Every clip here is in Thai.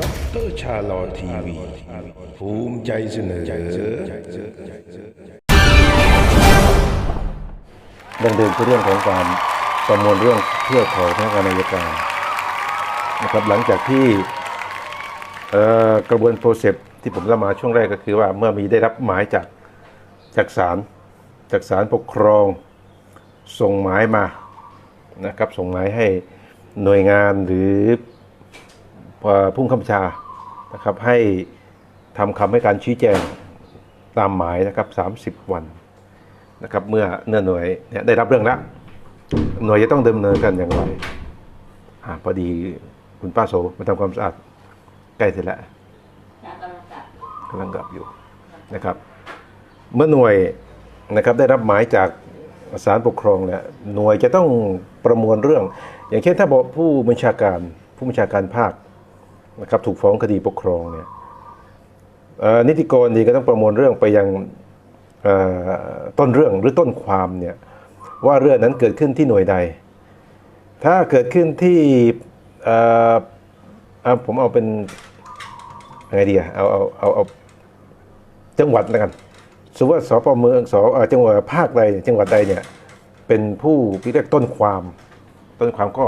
ด็อกเตอร์ชาลอทีวี ภูมิใจเสนอดำเนินคือเรื่องของการประมวลเรื่องเพื่อขอพนักงานอายการนะครับหลังจากที่กระบวนโปรเซสที่ผมเล่ามาช่วงแรกก็คือว่าเมื่อมีได้รับหมายจากจากศาลจากศาลปกครองส่งหมายมานะครับส่งหมายให้หน่วยงานหรือ ผู้บังคับบัญชานะครับให้ทำคำให้การชี้แจงตามหมายนะครับ 30 วันนะครับเมื่อเนื้อหน่วยเนี่ยได้รับเรื่องแล้วหน่วยจะต้องดำเนินกันอย่างไรอ่าพอดีคุณป้าโสมาทำความสะอาดใกล้เสร็จแล้วกำลังกลับอยู่นะครับ เมื่อหน่วยนะครับได้รับหมายจากศาลปกครองเนี่ยหน่วยจะต้องประมวลเรื่อง อย่างเช่นถ้าบอกผู้บัญชาการผู้บัญชาการภาค นะครับถูกฟ้องคดีปกครองเนี่ยนิติกรดีก็ต้องประมวลเรื่องไปยังต้นเรื่องหรือต้นความเนี่ยว่าเรื่องนั้นเกิดขึ้นที่หน่วยใด ถ้าเกิดขึ้นที่ผมเอาเป็นไงดีอะเอาเอาเอาเอาจังหวัดแล้วกันสมมติว่าสปเมืองสอจังหวัดภาคใดจังหวัดใดเนี่ยเป็นผู้ที่เรียกต้นความ ต้นความก็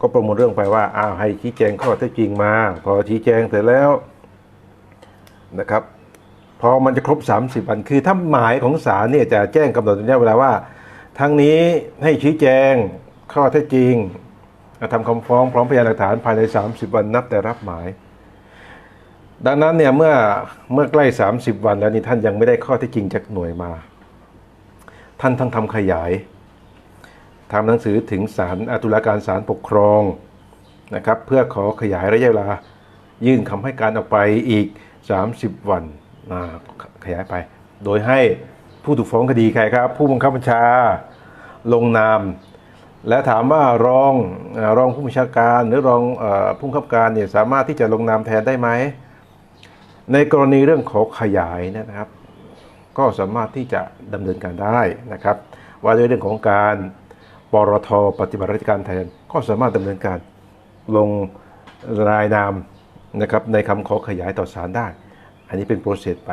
ก็ประมวลเรื่องไปว่าอ้าวให้ชี้แจงข้อเท็จจริงมา พอชี้แจงเสร็จแล้วนะครับพอมันจะครบ 30 วัน คือถ้าหมายของศาลเนี่ยจะแจ้งกำหนดระยะเวลาว่า ทั้งนี้ให้ชี้แจงข้อเท็จจริงทำคำฟ้องพร้อมพยานหลักฐานภายใน 30 วันนับแต่รับหมาย ดังนั้นเนี่ยเมื่อเมื่อใกล้ 30 วันแล้วนี่ท่านยังไม่ได้ข้อเท็จจริงจากหน่วยมา ท่านทั้งทำขยาย ทำหนังสือถึงศาลอตุลาการศาลปกครองนะครับเพื่อขอขยายระยะเวลายื่นคำให้การออกไปอีก 30 วันอ่าขยายไป โดยให้ผู้ถูกฟ้องคดีใครครับ ผู้บังคับบัญชาลงนาม และถามว่ารองรองผู้บัญชาการหรือรองอผู้บังคับการเนี่ยสามารถที่จะลงนามแทนได้ไหม ในกรณีเรื่องขอขยายนะครับ ก็สามารถที่จะดำเนินการได้นะครับ ว่าด้วยเรื่องของการ ปรทปฏิบัติราชการแทนก็สามารถดำเนินการลงรายนามนะครับในคำขอขยายต่อศาลได้ อันนี้เป็นโปรเซสไป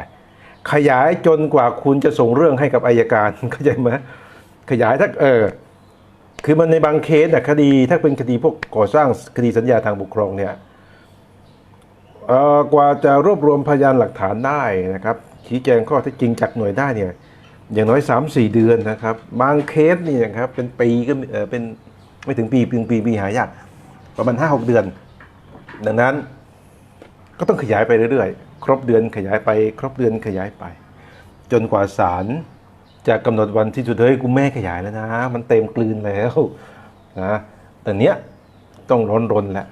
ขยายจนกว่าคุณจะส่งเรื่องให้กับอายการเข้าใจไหมขยายถ้าเออคือมันในบางเคสอะคดีถ้าเป็นคดีพวกก่อสร้างคดีสัญญาทางปกครองเนี่ยกว่าจะรวบรวมพยานหลักฐานได้นะครับชี้แจงข้อเท็จจริงจากหน่วยได้เนี่ย อย่างน้อย 3 4 เดือนนะครับ บางเคสนี่นะครับเป็นปีก็เออเป็นไม่ถึงปีปีปีปีหายากประมาณ 5 6 เดือน ดังนั้นก็ต้องขยายไปเรื่อยๆ ครบเดือนขยายไป ครบเดือนขยายไป จนกว่าศาลจะกำหนดวันที่สุดเฮ้ยกูแม่ขยายแล้วนะ มันเต็มกลืนแล้วนะแต่เนี้ยต้องร้อนรนแล้ว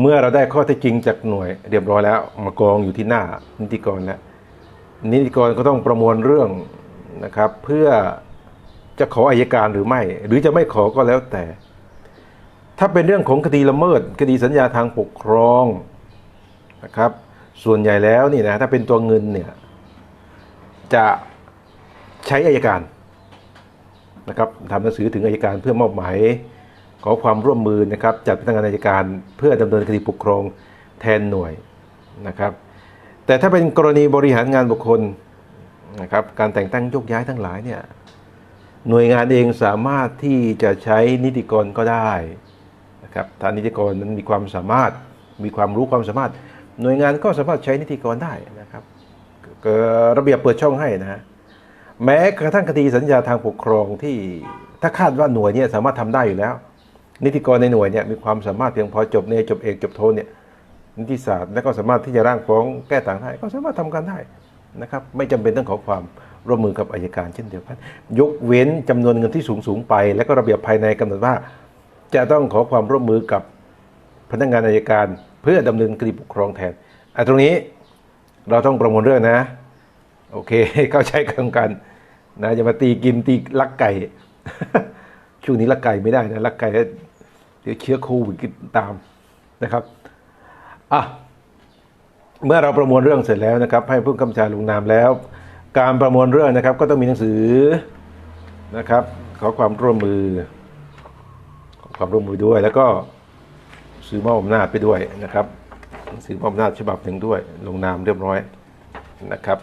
เมื่อเราได้ข้อเท็จจริงจากหน่วยเรียบร้อยแล้วมากองอยู่ที่หน้านิติกรแล้ว นิติกรก็ต้องประมวลเรื่องนะครับ เพื่อจะขออายการหรือไม่ หรือจะไม่ขอก็แล้วแต่ ถ้าเป็นเรื่องของคดีละเมิด คดีสัญญาทางปกครองนะครับ ส่วนใหญ่แล้วนี่นะถ้าเป็นตัวเงินเนี่ยจะใช้อายการนะครับทำหนังสือถึงอายการเพื่อมอบหมายขอความร่วมมือนะครับจัดพนักงานอายการเพื่อดำเนินคดีปกครองแทนหน่วยนะครับ แต่ถ้าเป็นกรณีบริหารงานบุคคลนะครับการแต่งตั้งยกย้ายทั้งหลายเนี่ยหน่วยงานเองสามารถที่จะใช้นิติกรก็ได้นะครับถ้านิติกรนั้นมีความสามารถมีความรู้ความสามารถ หน่วยงานก็สามารถใช้นิติกรได้นะครับระเบียบเปิดช่องให้นะฮะแม้กระทั่งคดีสัญญาทางปกครองที่ถ้าคาดว่าหน่วยเนี่ยสามารถทำได้อยู่แล้ว นิติกรในหน่วยเนี่ยมีความสามารถเพียงพอจบเนจบเอกจบโทเนี่ย นิติศาสตร์ และก็สามารถที่จะร่างฟ้องแก้ต่างได้ก็สามารถทำกันได้นะครับไม่จำเป็นต้องขอความร่วมมือกับอายการเช่นเดียวกัน ยกเว้นจำนวนเงินที่สูงสูงไป และก็ระเบียบภายในกำหนดว่า จะต้องขอความร่วมมือกับพนักงานอายการ เพื่อดำเนินคดีปกครองแทนอะตรงนี้เราต้องประมวลเรื่องนะ โอเค เข้าใจกันกันนะอย่ามาตีกินตีลักไก่ ช่วงนี้ลักไก่ไม่ได้นะลักไก่แล้วเดี๋ยวเชื้อโควิดตามนะครับ อะเมื่อเราประมวลเรื่องเสร็จแล้วนะครับ ให้ผู้กำชาลงนามแล้ว การประมวลเรื่องนะครับ ก็ต้องมีหนังสือนะครับ ขอความร่วมมือขอความร่วมมือด้วย แล้วก็ซื้อมอบอำนาจไปด้วยนะครับหนังสือมอบอำนาจฉบับหนึ่งด้วย ลงนามเรียบร้อยนะครับ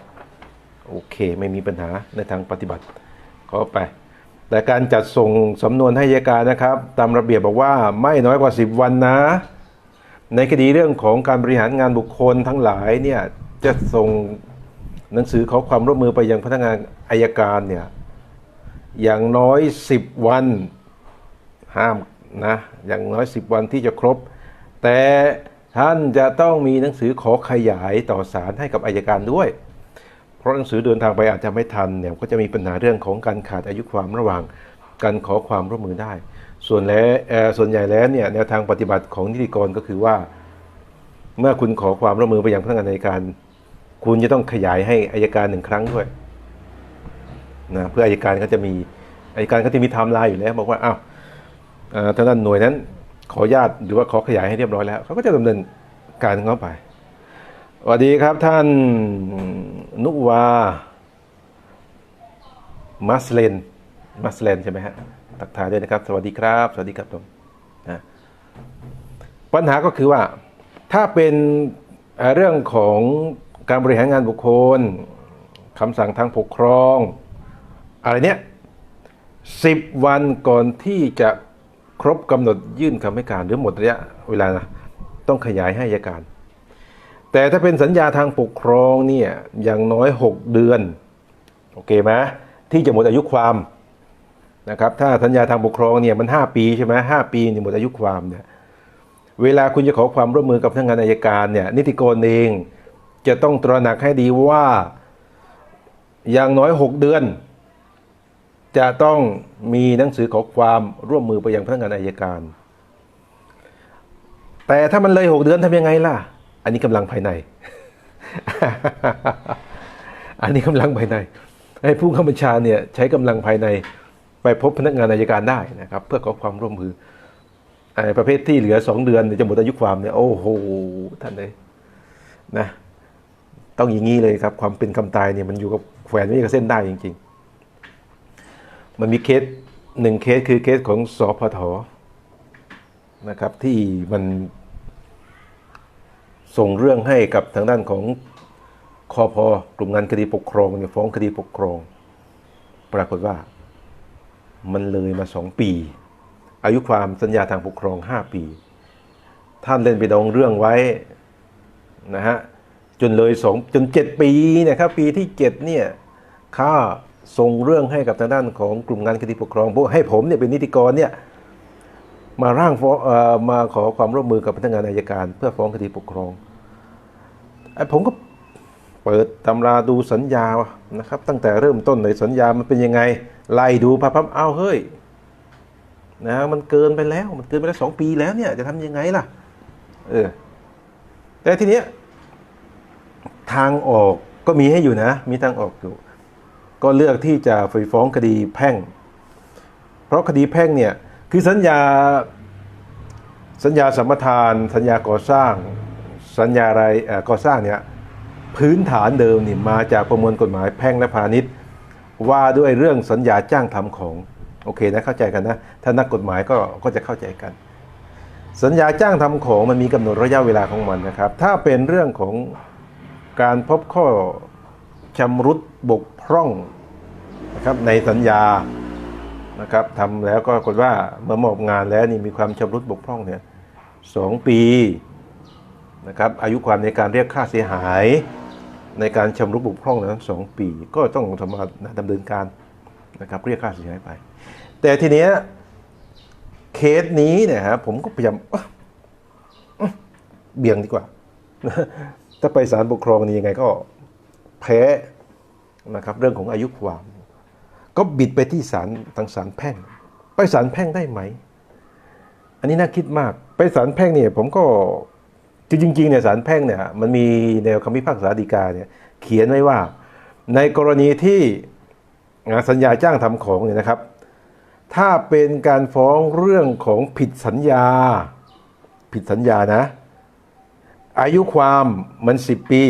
โอเคไม่มีปัญหาในทางปฏิบัติขอไปแต่การจัดส่งสำนวนให้ยการนะครับ ตามระเบียบบอกว่าไม่น้อยกว่า 10 วันนะ ในคดีเรื่องของการบริหารงานบุคคลทั้งหลายเนี่ยจะส่งหนังสือขอความร่วมมือไปยังพนักงานอายการเนี่ยอย่างน้อย 10 วันห้ามนะอย่างน้อย 10 วันที่จะครบ แต่ท่านจะต้องมีหนังสือขอขยายต่อสารให้กับอายการด้วย เพราะหนังสือเดินทางไปอาจจะไม่ทันเนี่ยก็จะมีปัญหาเรื่องของการขาดอายุความระหว่างการขอความร่วมมือได้ ส่วนแล้วส่วนใหญ่แล้วเนี่ยแนวทางปฏิบัติของนิติกรก็คือว่า เมื่อคุณขอความร่วมมือไปยังพนักงานอัยการ คุณจะต้องขยายให้อายการหนึ่งครั้งด้วยนะเพื่ออายการก็จะมีอายการก็จะมีไทม์ไลน์อยู่แล้ว บอกว่าอ้าวเอ่อทางด้านหน่วยนั้น ขอญาตหรือว่าขอขยายให้เรียบร้อยแล้วเขาก็จะดำเนินการเข้าไปสวัสดีครับท่านนุวามัสเลนมัสเลนใช่ไหมฮะ ตักทายด้วยนะครับ สวัสดีครับ สวัสดีครับผมนะปัญหาก็คือว่าถ้าเป็นเรื่องของการบริหารงานบุคคลคำสั่งทางปกครอง อะไรเนี้ยสิบวันก่อนที่จะครบกำหนดยื่นคำให้การหรือหมดระยะเวลานะต้องขยายให้ยการ แต่ถ้าเป็นสัญญาทางปกครองเนี่ยอย่างน้อย 6 เดือน โอเคไหมที่จะหมดอายุความ นะครับถ้าสัญญาทางปกครองเนี่ยมัน 5 ปีใช่ไหมห้าปีนี่หมดอายุความเนี่ยเวลาคุณจะขอความร่วมมือกับพนักงานอายการเนี่ยนิติกรเองจะต้องตระหนักให้ดีว่าอย่างน้อย 6 เดือน จะต้องมีหนังสือขอความร่วมมือไปยังพนักงานอายการ แต่ถ้ามันเลย 6 เดือนทำยังไงล่ะ อันนี้กำลังภายใน อันนี้กำลังภายในให้ผู้ข้าบัญชาเนี่ยใช้กำลังภายใน ไปพบพนักงานอายการได้นะครับ เพื่อขอความร่วมมือไอ้ประเภทที่เหลือสองเดือนเนี่ยจะหมดอายุความเนี่ยโอ้โหท่านเลยนะต้องอย่างนี้เลยครับ ความเป็นคำตายเนี่ยมันอยู่กับแขวนไว้กับเส้นได้จริง ๆ มันมีเคสหนึ่งเคสคือเคสของสพทนะครับ ที่มันส่งเรื่องให้กับทางด้านของคอพอกลุ่มงานคดีปกครองเนี่ยฟ้องคดีปกครอง ปรากฏว่า มันเลยมาสองปี อายุความสัญญาทางปกครองห้าปี ท่านเล่นไปดองเรื่องไว้นะฮะจนเลยสองจนเจ็ดปีนะครับปีที่เจ็ดเนี่ยข้าส่งเรื่องให้กับทางด้านของกลุ่มงานคดีปกครองพวกให้ผมเนี่ยเป็นนิติกรเนี่ยมาร่างฟ้องเอ่อมาขอความร่วมมือกับพนักงานอายการ เพื่อฟ้องคดีปกครองไอ้ผมก็ เปิดตำราดูสัญญานะครับ ตั้งแต่เริ่มต้นเลยสัญญามันเป็นยังไง ไล่ดูพับพับเอาเฮ้ยนะมันเกินไปแล้วมันเกินไปแล้วสองปีแล้วเนี่ยจะทำยังไงล่ะเออแต่ทีเนี้ยทางออกก็มีให้อยู่นะ มีทางออกอยู่ ก็เลือกที่จะไปฟ้องคดีแพ่ง เพราะคดีแพ่งเนี่ยคือสัญญาสัญญาสัมปทาน สัญญาก่อสร้าง สัญญาอะไรเออก่อสร้างเนี่ย พื้นฐานเดิมนี่มาจากประมวลกฎหมายแพ่งและพาณิชย์ ว่าด้วยเรื่องสัญญาจ้างทำของโอเคนะเข้าใจกันนะถ้านักกฎหมายก็ก็จะเข้าใจกัน สัญญาจ้างทำของมันมีกำหนดระยะเวลาของมันนะครับ ถ้าเป็นเรื่องของการพบข้อชำรุดบกพร่องนะครับในสัญญานะครับทำแล้วก็กฏว่าเมื่อมอบงานแล้วนี่มีความชำรุดบกพร่องเนี่ยสองปีนะครับอายุความในการเรียกค่าเสียหาย ในการชำรุดบกพร่องนั้นสองปี ก็ต้องทำมาดำเนินการนะครับเรียกค่าเสียหายไป แต่ทีเนี้ยเคสนี้เนี่ยฮะผมก็พยายามเอ๊ะเอ๊ะเบี่ยงดีกว่า ถ้าไปศาลปกครองนี่ยังไงก็แพ้นะครับเรื่องของอายุความ ก็บิดไปที่ศาลทางศาลแพ่ง ไปศาลแพ่งได้ไหม อันนี้น่าคิดมาก ไปศาลแพ่งเนี่ยผมก็ือจริงๆเนี่ยศาลแพ่งเนี่ยมันมีแนวคำพิพากษาฎีกาเนี่ยเขียนไว้ว่า ในกรณีที่สัญญาจ้างทำของเนี่ยนะครับ ถ้าเป็นการฟ้องเรื่องของผิดสัญญา ผิดสัญญานะ อายุความมันสิบปี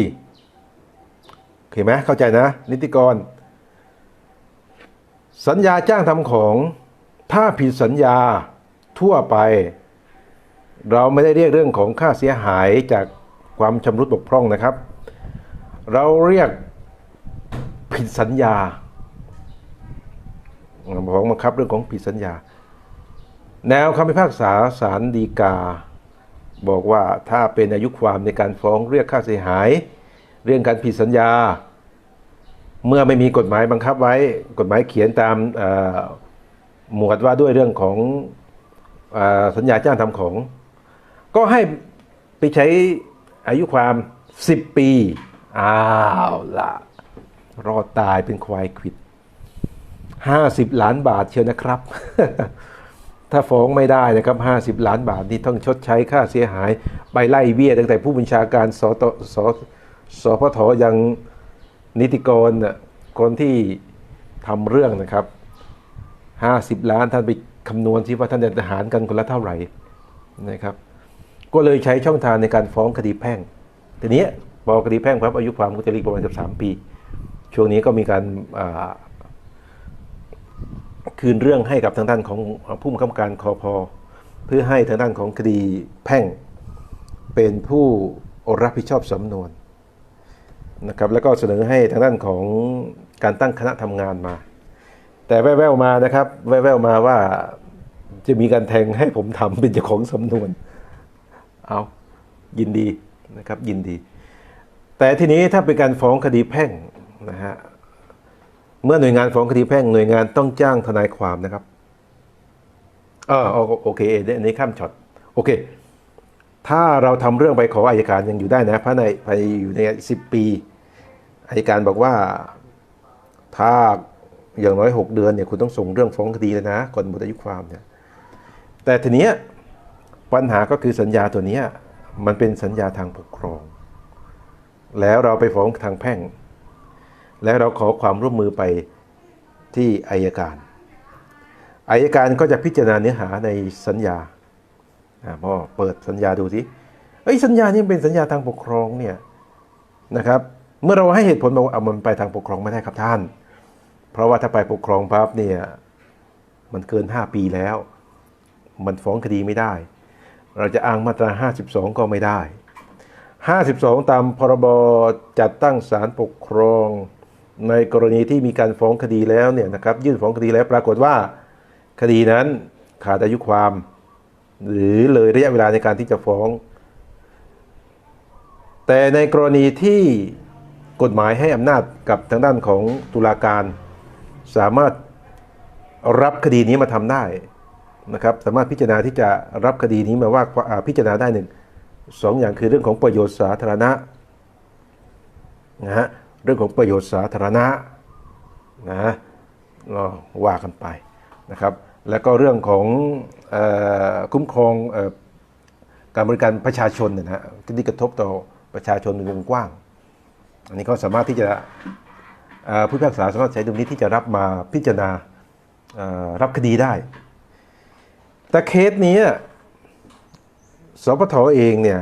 โอเคไหมเข้าใจนะ นิติกร สัญญาจ้างทำของ ถ้าผิดสัญญาทั่วไป เราไม่ได้เรียกเรื่องของค่าเสียหายจากความชำรุดบกพร่องนะครับ เราเรียกผิดสัญญาของบังคับเรื่องของผิดสัญญา แนวคำพิพากษาศาลฎีกา บอกว่าถ้าเป็นอายุความในการฟ้องเรียกค่าเสียหาย เรื่องการผิดสัญญา เมื่อไม่มีกฎหมายบังคับไว้ กฎหมายเขียนตามหมวดว่าด้วยเรื่องของออสัญญาจ้างทำของ ก็ให้ไปใช้อายุความ 10 ปี อ้าวละรอดตายเป็นควายขิด 50 ล้านบาทเชียวนะครับ ถ้าฟ้องไม่ได้นะครับ 50 ล้านบาทนี่ต้องชดใช้ค่าเสียหาย ไปไล่เบี้ยตั้งแต่ผู้บัญชาการสตสสพทยังนิติกรน่ะคนที่ทำเรื่องนะครับ 50 ล้านท่านไปคำนวณสิว่าท่านจะหารกันคนละเท่าไหร่นะครับ ก็เลยใช้ช่องทางในการฟ้องคดีแพ่งทีนี้พอคดีแพ่งครับอายุความก็จะรีกประมาณสามปี ช่วงนี้ก็มีการาคืนเรื่องให้กับทางด้านของผู้บังคับการคอพอเพื่อให้ทางด้านของคดีแพ่ง เป็นผู้รับผิดชอบสำนวนนะครับแล้วก็เสนอให้ทางด้านของการตั้งคณะทำงานมา แต่แว่วๆมานะครับ แว่วๆมาว่าจะมีการแทงให้ผมทำเป็นเจ้าของสำนวน เอายินดีนะครับยินดี แต่ทีนี้ถ้าเป็นการฟ้องคดีแพ่งนะฮะเมื่อหน่วยงานฟ้องคดีแพ่งหน่วยงานต้องจ้างทนายความนะครับเออโอเคอันนี้ข้ามช็อตโอเค ถ้าเราทำเรื่องไปขออายการยังอยู่ได้นะภายในภายอยู่ในสิบปีอายการบอกว่าถ้าอย่างน้อยหกเดือนเนี่ยคุณต้องส่งเรื่องฟ้องคดีเลยนะก่อนหมดอายุความเนี่ยแต่ทีเนี้ย ปัญหาก็คือสัญญาตัวนี้มันเป็นสัญญาทางปกครอง แล้วเราไปฟ้องทางแพ่ง แล้วเราขอความร่วมมือไปที่อายการอายการก็จะพิจารณาเนื้อหาในสัญญาอ่าพอเปิดสัญญาดูสิเอ้สัญญานี่เป็นสัญญาทางปกครองเนี่ยนะครับ เมื่อเราให้เหตุผลบอกว่าเอามันไปทางปกครองไม่ได้ครับท่าน เพราะว่าถ้าไปปกครองปั๊บเนี่ยมันเกิน 5 ปีแล้ว มันฟ้องคดีไม่ได้ เราจะอ้างมาตรา 52 ก็ไม่ได้ 52 ตามพรบจัดตั้งศาลปกครอง ในกรณีที่มีการฟ้องคดีแล้วเนี่ยนะครับยื่นฟ้องคดีแล้วปรากฏว่าคดีนั้นขาดอายุความ หรือเลยระยะเวลาในการที่จะฟ้อง แต่ในกรณีที่กฎหมายให้อำนาจกับทางด้านของตุลาการ สามารถรับคดีนี้มาทำได้ นะครับสามารถพิจารณาที่จะรับคดีนี้มาว่าพิจารณาได้หนึ่งสองอย่างคือเรื่องของประโยชน์สาธารณะนะฮะเรื่องของประโยชน์สาธารณะนะก็ว่ากันไปนะครับแล้วก็เรื่องของออคุ้มครองออการบริการประชาชนนะฮะที่กระทบต่อประชาชนในวงกว้าง อันนี้ก็สามารถที่จะผู้พิพากษาสามารถใช้ดุลนี้ที่จะรับมาพิจารณารับคดีได้ แต่เคสนี้สปทเองเนี่ย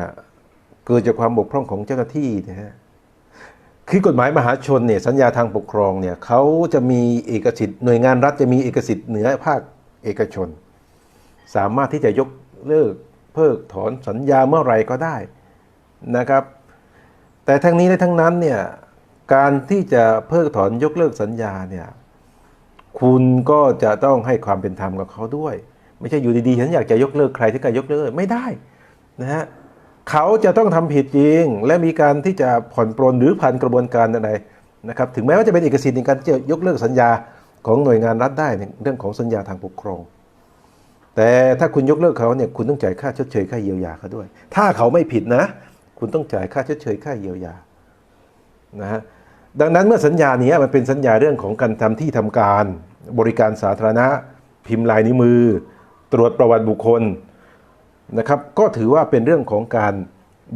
เกิดจากความบกพร่องของเจ้าหน้าที่นะฮะคือกฎหมายมหาชนเนี่ยสัญญาทางปกครองเนี่ยเขาจะมีเอกสิทธิ์หน่วยงานรัฐจะมีเอกสิทธิ์เหนือภาคเอกชน สามารถที่จะยกเลิกเพิกถอนสัญญาเมื่อไรก็ได้นะครับ แต่ทั้งนี้และทั้งนั้นเนี่ยการที่จะเพิกถอนยกเลิกสัญญาเนี่ยคุณก็จะต้องให้ความเป็นธรรมกับเขาด้วย ไม่ใช่อยู่ดีๆฉันอยากจะยกเลิกใครที่การยกเลิกไม่ได้นะฮะเขาจะต้องทำผิดจริง และมีการที่จะผ่อนปรนหรือผ่านกระบวนการอะไรนะครับถึงแม้ว่าจะเป็นเอกสิทธิ์ในการที่จะยกเลิกสัญญาของหน่วยงานรัฐได้ในเรื่องของสัญญาทางปกครอง แต่ถ้าคุณยกเลิกเขาเนี่ยคุณต้องจ่ายค่าชดเชยค่าเยียวยาเขาด้วย ถ้าเขาไม่ผิดนะ คุณต้องจ่ายค่าชดเชยค่าเยียวยานะฮะดังนั้นเมื่อสัญญานี้มันเป็นสัญญาเรื่องของการทำที่ทำการบริการสาธารณะ พิมพ์ลายนิ้วมือ ตรวจประวัติบุคคลนะครับ ก็ถือว่าเป็นเรื่องของการ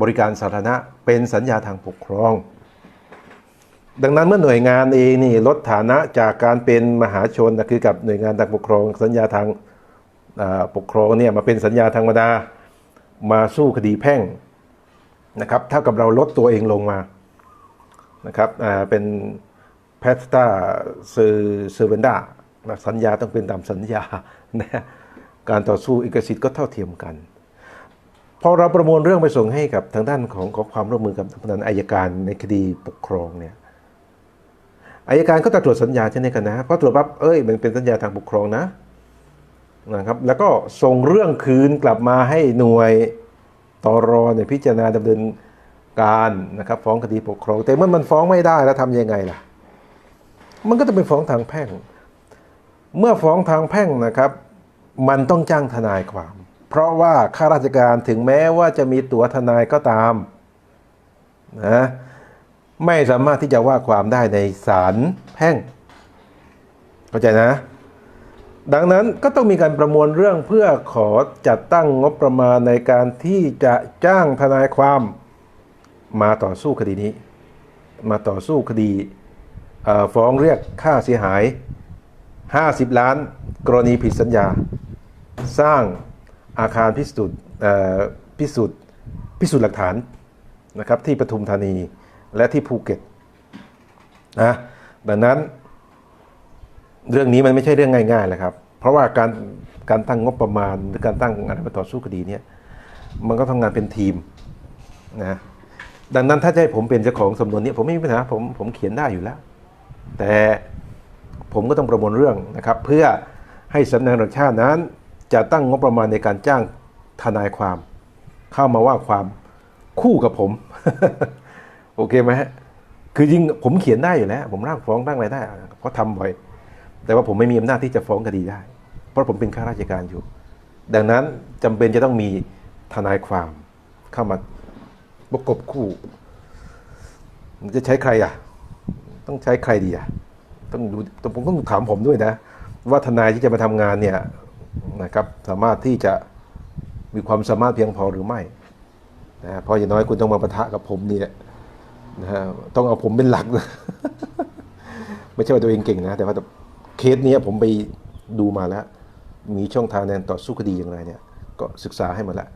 บริการสาธารณะเป็นสัญญาทางปกครอง ดังนั้นเมื่อหน่วยงานเองนี่ลดฐานะจากการเป็นมหาชนนะคือกับหน่วยงานทางปกครอง สัญญาทางปกครองเนี่ยมาเป็นสัญญาทางธรรมดามาสู้คดีแพ่งนะครับเท่ากับเราลดตัวเองลงมานะครับเป็นแพสต้าเซอร์เวนดาสัญญาต้องเป็นตามสัญญานะ การต่อสู้เอกสิทธิ์ก็เท่าเทียมกัน พอเราประมวลเรื่องไปส่งให้กับทางด้านของขอความร่วมมือกับทางด้านอายการในคดีปกครองเนี่ยอายการก็จะตรวจสัญญาเช่นเดียวกันนะพอตรวจปั๊บเอ้ยมันเป็นสัญญาทางปกครองนะนะครับ แล้วก็ส่งเรื่องคืนกลับมาให้หน่วยตรเนี่ยพิจารณาดำเนินการนะครับ ฟ้องคดีปกครอง แต่เมื่อมันฟ้องไม่ได้แล้วทำยังไงล่ะ มันก็จะไปฟ้องทางแพ่ง เมื่อฟ้องทางแพ่งนะครับ มันต้องจ้างทนายความ เพราะว่าข้าราชการถึงแม้ว่าจะมีตั๋วทนายก็ตามนะไม่สามารถที่จะว่าความได้ในศาลแพ่งเข้าใจนะ ดังนั้นก็ต้องมีการประมวลเรื่องเพื่อขอจัดตั้งงบประมาณในการที่จะจ้างทนายความมาต่อสู้คดีนี้ มาต่อสู้คดีฟ้องเรียกค่าเสียหาย 50 ล้าน กรณีผิดสัญญา สร้างอาคารพิสูจน์พิสูจน์พิสูจน์หลักฐานนะครับที่ปทุมธานีและที่ภูเก็ตนะดังนั้นเรื่องนี้มันไม่ใช่เรื่องง่ายๆเลยครับ เพราะว่าการการตั้งงบประมาณหรือการตั้งอะไรมาต่อสู้คดีเนี่ยมันก็ทำงานเป็นทีมนะดังนั้นถ้าจะให้ผมเป็นเจ้าของสำนวนนี้ผมไม่มีปัญหาผมผมเขียนได้อยู่แล้ว แต่ผมก็ต้องประมวลเรื่องนะครับ เพื่อให้สำนักงานชาตินั้น จะตั้งงบประมาณในการจ้างทนายความ เข้ามาว่าความคู่กับผม โอเคไหมฮะคือจริงผมเขียนได้อยู่แล้ว ผมร่างฟ้องร่างอะไรได้ เพราะทำบ่อย แต่ว่าผมไม่มีอำนาจที่จะฟ้องคดีได้ เพราะผมเป็นข้าราชการอยู่ ดังนั้นจำเป็นจะต้องมีทนายความเข้ามาประกบคู่จะใช้ใครอะ ต้องใช้ใครดีอะต้องดูต้องผมต้องถามผมด้วยนะ ว่าทนายที่จะมาทำงานเนี่ย นะครับ สามารถที่จะมีความสามารถเพียงพอหรือไม่นะเพราะอย่างน้อยคุณต้องมาปะทะกับผมนี่ยนะฮะต้องเอาผมเป็นหลักนะไม่ใช่ว่าตัวเองเก่งนะ แต่ว่าเคสนี้ผมไปดูมาแล้ว มีช่องทางในการต่อสู้คดีอย่างไรเนี่ย ก็ศึกษาให้มาแล้ว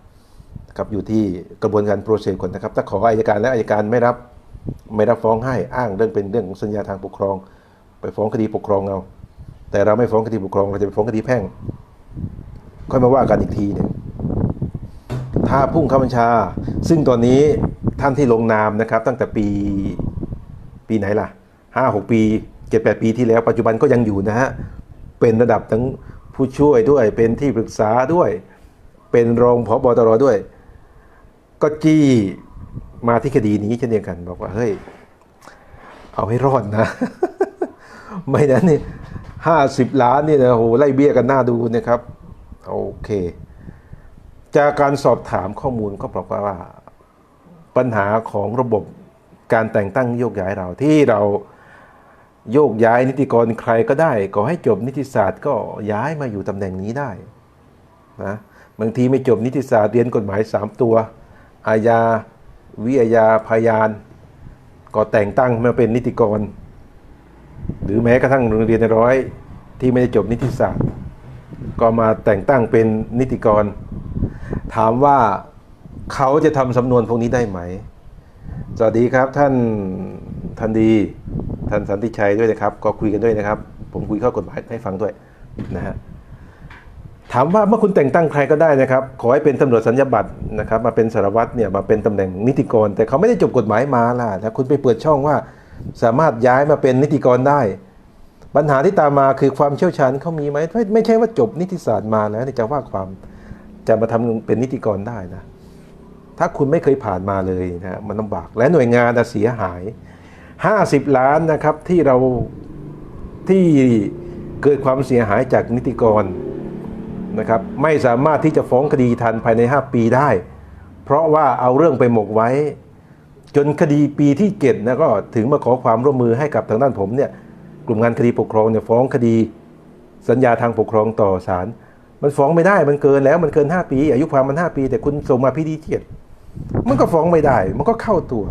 ครับอยู่ที่กระบวนการโปรเซสก่อนนะครับ ถ้าขออายการและอายการไม่รับไม่รับฟ้องให้อ้างเรื่องเป็นเรื่องของสัญญาทางปกครอง ไปฟ้องคดีปกครองเอาแต่เราไม่ฟ้องคดีปกครองเราจะไปฟ้องคดีแพ่ง ค่อยมาว่ากันอีกทีเนี่ยถ้าพุ่งข้าบัญชา ซึ่งตอนนี้ท่านที่ลงนามนะครับ ตั้งแต่ปีปีไหนล่ะห้าหกปีเจ็ดแปดปีที่แล้วปัจจุบันก็ยังอยู่นะฮะ เป็นระดับทั้งผู้ช่วยด้วยเป็นที่ปรึกษาด้วย เป็นรองผบตรด้วย ก็จี้มาที่คดีนี้เช่นเดียวกัน บอกว่าเฮ้ย เอาให้รอดนะ ไม่นั้นนี่ ห้าสิบล้านนี่นะโหไล่เบี้ยกันหน้าดูนะครับโอเค จากการสอบถามข้อมูลก็บอกว่าปัญหาของระบบการแต่งตั้งโยกย้ายเราที่เราโยกย้ายนิติกรใครก็ได้ก็ให้จบนิติศาสตร์ก็ย้ายมาอยู่ตำแหน่งนี้ได้นะบางทีไม่จบนิติศาสตร์เรียนกฎหมาย 3 ตัว อาญาวิอาญาพยาน ก็แต่งตั้งมาเป็นนิติกร หรือแม้กระทั่งโรงเรียนในร้อยที่ไม่ได้จบนิติศาสตร์ ก็มาแต่งตั้งเป็นนิติกร ถามว่าเขาจะทำสำนวนพวกนี้ได้ไหม สวัสดีครับท่านท่านดีท่านสันติชัยด้วยนะครับ ก็คุยกันด้วยนะครับ ผมคุยข้อกฎหมายให้ฟังด้วยนะฮะถามว่าเมื่อคุณแต่งตั้งใครก็ได้นะครับ ขอให้เป็นตำรวจสัญญาบัตรนะครับ มาเป็นสารวัตรเนี่ยมาเป็นตำแหน่งนิติกร แต่เขาไม่ได้จบกฎหมายมาล่ะแล้วคุณไปเปิดช่องว่า สามารถย้ายมาเป็นนิติกรได้ ปัญหาที่ตามมาคือความเชี่ยวชาญเขามีไหมไม่ไม่ใช่ว่าจบนิติศาสตร์มาแล้วจะว่าความจะมาทำเป็นนิติกรได้นะ ถ้าคุณไม่เคยผ่านมาเลยนะมันลำบาก และหน่วยงานน่ะเสียหาย 50 ล้านนะครับที่เราที่เกิดความเสียหายจากนิติกรนะครับไม่สามารถที่จะฟ้องคดีทันภายใน 5 ปีได้ เพราะว่าเอาเรื่องไปหมกไว้ จนคดีปีที่เจ็ดนะก็ถึงมาขอความร่วมมือให้กับทางด้านผมเนี่ยกลุ่มงานคดีปกครองเนี่ยฟ้องคดีสัญญาทางปกครองต่อศาลมันฟ้องไม่ได้มันเกินแล้วมันเกิน 5 ปี อายุความมัน 5 ปี แต่คุณส่งมาพีดีเจ็ดมันก็ฟ้องไม่ได้ มันก็เข้าตัว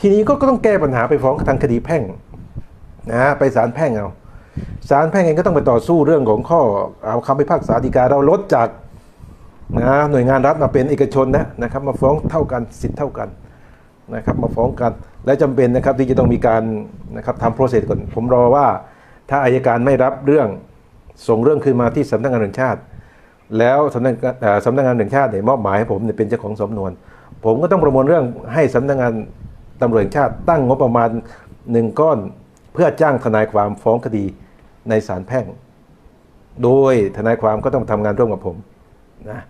ทีนี้ก็ต้องแก้ปัญหาไปฟ้องทางคดีแพ่งนะฮะไปศาลแพ่งเอาศาลแพ่งเองก็ต้องไปต่อสู้เรื่องของข้อเอาคำพิพากษาฎีกาเราลดจากนะหน่วยงานรัฐมาเป็นเอกชนนะนะครับมาฟ้องเท่ากันสิทธิ์เท่ากัน นะครับมาฟ้องกัน และจำเป็นนะครับที่จะต้องมีการนะครับทำโปรเซสก่อน ผมรอว่าถ้าอายการไม่รับเรื่องส่งเรื่องคืนมาที่สำนักงานแห่งชาติ แล้วสำนักสำนักงานแห่งชาติเนี่ยมอบหมายให้ผมเนี่ยเป็นเจ้าของสำนวน ผมก็ต้องประมวลเรื่องให้สำนักงานตำรวจแห่งชาติ ตั้งงบประมาณหนึ่งก้อน เพื่อจ้างทนายความฟ้องคดีในศาลแพ่ง โดยทนายความก็ต้องทำงานร่วมกับผมนะ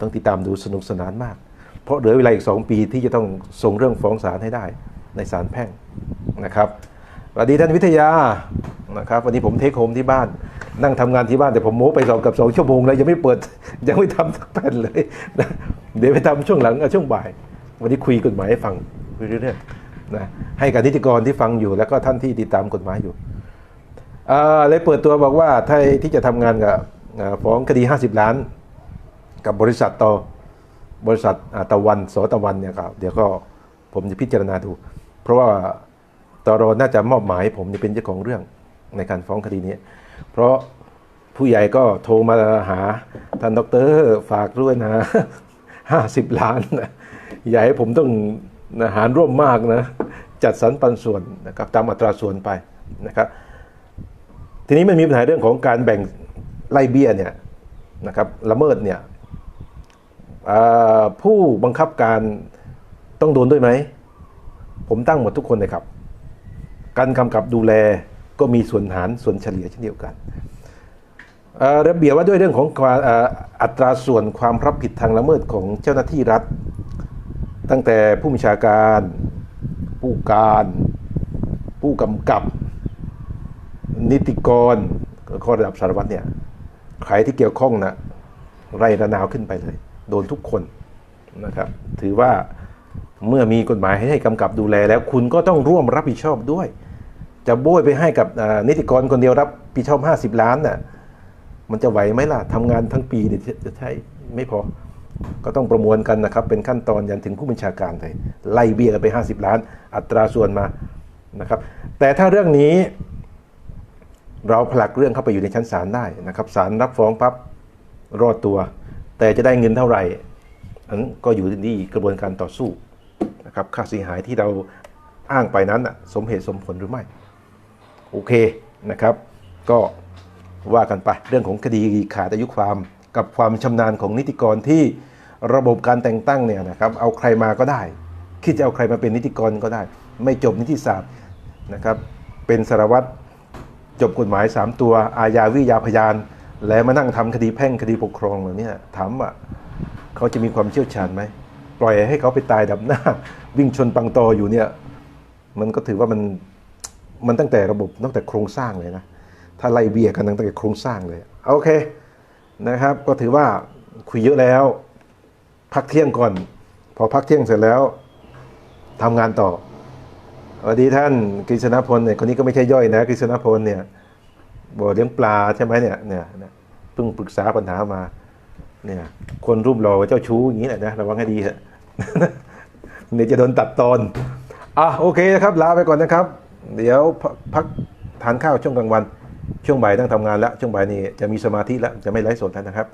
ต้องติดตามดูสนุกสนานมาก เพราะเหลือเวลาอีก 2 ปีที่จะต้องส่งเรื่องฟ้องศาลให้ได้ในศาลแพ่งนะครับสวัสดีท่านวิทยานะครับวันนี้ผมเทคโฮมที่บ้าน นั่งทำงานที่บ้านแต่ผมโม้ไปสองกับสองชั่วโมงแล้วยังไม่เปิดยังไม่ทำสักแผ่นเลยนะเดี๋ยวไปทำช่วงหลังช่วงบ่าย วันนี้คุยกฎหมายให้ฟังคุยเรื่อยๆนะให้กับนิติกรที่ฟังอยู่ แล้วก็ท่านที่ติดตามกฎหมายอยู่เลยเปิดตัวบอกว่าถ้าที่จะทำงานกับฟ้องคดี 50 ล้าน กับบริษัทต่อ บริษัทตะวันสตะวันเนี่ยครับเดี๋ยวก็ผมจะพิจารณาดู เพราะว่าตรน่าจะมอบหมาย ผมจะเป็นเจ้าของเรื่องในการฟ้องคดีนี้ เพราะผู้ใหญ่ก็โทรมาหาท่านดอกเตอรฝากด้วยนะ50ล้านนะอย่าให้ผมต้องนะหารร่วมมากนะ จัดสรรปันส่วนนะครับตามอัตราส่วนไปนะครับ ทีนี้มันมีปัญหาเรื่องของการแบ่งไล่เบี้ยเนี่ยนะครับละเมิดเนี่ย ผู้บังคับการต้องโดนด้วยไหม ผมตั้งหมดทุกคนเลยครับ การกำกับดูแลก็มีส่วนหารส่วนเฉลี่ยเช่นเดียวกันระเบียบว่าด้วยเรื่องของอ่ออัตราส่วนความรับผิดทางละเมิดของเจ้าหน้าที่รัฐ ตั้งแต่ผู้บัญชาการ ผู้การ ผู้กำกับ นิติกรข้อระดับสารวัตรเนี่ยใครที่เกี่ยวข้องนะไร่ระนาวขึ้นไปเลย โดนทุกคนนะครับ ถือว่าเมื่อมีกฎหมายให้กำกับดูแลแล้ว คุณก็ต้องร่วมรับผิดชอบด้วย จะโบยไปให้กับนิติกรคนเดียวรับผิดชอบ 50 ล้านน่ะมันจะไหวไหมล่ะทำงานทั้งปีเนี่ยจะจะใช่ไม่พอก็ต้องประมวลกันนะครับ เป็นขั้นตอนยันถึงผู้บัญชาการเลยไล่เบี้ยกันไป 50 ล้าน อัตราส่วนมานะครับ แต่ถ้าเรื่องนี้ เราผลักเรื่องเข้าไปอยู่ในชั้นศาลได้นะครับศาลรับฟ้องปั๊บรอดตัว แต่จะได้เงินเท่าไหร่อันนั้นก็อยู่ที่กระบวนการต่อสู้นะครับค่าเสียหายที่เราอ้างไปนั้นสมเหตุสมผลหรือไม่ โอเคนะครับ ก็ว่ากันไปเรื่องของคดีขาดอายุความกับความชำนาญของนิติกรที่ระบบการแต่งตั้งเนี่ยนะครับเอาใครมาก็ได้ คิดจะเอาใครมาเป็นนิติกรก็ได้ ไม่จบนิติศาสตร์นะครับ เป็นสารวัตรจบกฎหมาย 3 ตัวอาญาวิยาพยาน แล้วมานั่งทำคดีแพ่งคดีปกครองแบบนี้ถามว่าเขาจะมีความเชี่ยวชาญไหมปล่อยให้เขาไปตายดับหน้า วิ่งชนปังตออยู่เนี่ย มันก็ถือว่ามันมันตั้งแต่ระบบตั้งแต่โครงสร้างเลยนะ ถ้าไล่เบียกันตั้งแต่โครงสร้างเลย โอเคนะครับ ก็ถือว่าคุยเยอะแล้ว พักเที่ยงก่อน พอพักเที่ยงเสร็จแล้วทำงานต่อสวัสดีท่านกฤษณพลเนี่ยคนนี้ก็ไม่ใช่ย่อยนะกฤษณพลเนี่ย บ่อเลี้ยงปลาใช่ไหมเนี่ยเนี่ยเนี่ยเพิ่งปรึกษาปัญหามา เนี่ย คนรูปหล่อเจ้าชู้อย่างนี้แหละนะระวังให้ดีเถอะเดี๋ยวจะโดนตัดตอนอะโอเคนะครับลาไปก่อนนะครับ เดี๋ยวพักพักทานข้าวช่วงกลางวัน ช่วงบ่ายต้องทำงานแล้ว ช่วงบ่ายนี้จะมีสมาธิแล้วจะไม่ไลฟ์สดแล้วนะครับ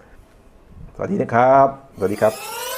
สวัสดีนะครับ สวัสดีครับ